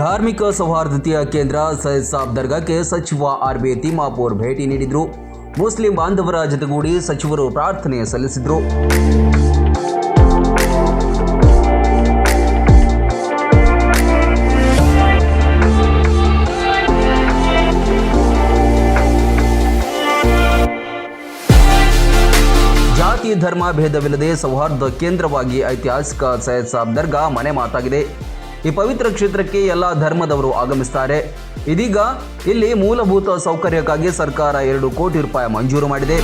ಧಾರ್ಮಿಕ ಸೌಹಾರ್ದತೆಯ ಕೇಂದ್ರ ಸೈಯದ್ ಸಾಬ್ ದರ್ಗಾಕ್ಕೆ ಸಚಿವ ಆರ್ ಬಿ ತಿಮ್ಮಾಪುರ್ ಭೇಟಿ ನೀಡಿದರು. ಮುಸ್ಲಿಂ ಬಾಂಧವರ ಜೊತೆಗೂಡಿ ಸಚಿವರು ಪ್ರಾರ್ಥನೆ ಸಲ್ಲಿಸಿದರು. ಜಾತಿ ಧರ್ಮ ಭೇದವಿಲ್ಲದೆ ಸೌಹಾರ್ದ ಕೇಂದ್ರವಾಗಿ ಐತಿಹಾಸಿಕ ಸೈಯದ್ ಸಾಬ್ ದರ್ಗಾ ಮನೆ ಮಾತಾಗಿದೆ. ಈ ಪವಿತ್ರ ಕ್ಷೇತ್ರಕ್ಕೆ ಎಲ್ಲ ಧರ್ಮದವರು ಆಗಮಿಸುತ್ತಾರೆ ಇದೀಗ ಇಲ್ಲಿ ಮೂಲಭೂತ ಸೌಕರ್ಯಕ್ಕಾಗಿ ಸರ್ಕಾರ ಎರಡು ಕೋಟಿ ರೂಪಾಯಿ ಮಂಜೂರು ಮಾಡಿದೆ.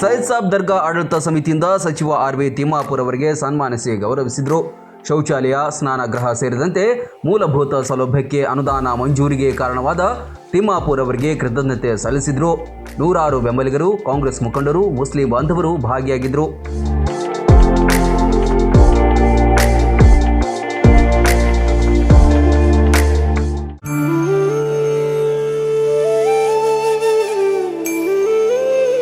ಸೈದ್ ಸಾಬ್ ದರ್ಗಾ ಆಡಳಿತ ಸಮಿತಿಯಿಂದ ಸಚಿವ ಆರ್ ವಿ ತಿಮ್ಮಾಪುರ್ ಅವರಿಗೆ ಸನ್ಮಾನಿಸಿ ಗೌರವಿಸಿದರು. ಶೌಚಾಲಯ, ಸ್ನಾನಗೃಹ ಸೇರಿದಂತೆ ಮೂಲಭೂತ ಸೌಲಭ್ಯಕ್ಕೆ ಅನುದಾನ ಮಂಜೂರಿಗೆ ಕಾರಣವಾದ ತಿಮ್ಮಾಪುರ್ ಅವರಿಗೆ ಕೃತಜ್ಞತೆ ಸಲ್ಲಿಸಿದರು. ನೂರಾರು ಬೆಂಬಲಿಗರು, ಕಾಂಗ್ರೆಸ್ ಮುಖಂಡರು, ಮುಸ್ಲಿಂ ಬಾಂಧವರು ಭಾಗಿಯಾಗಿದ್ದರು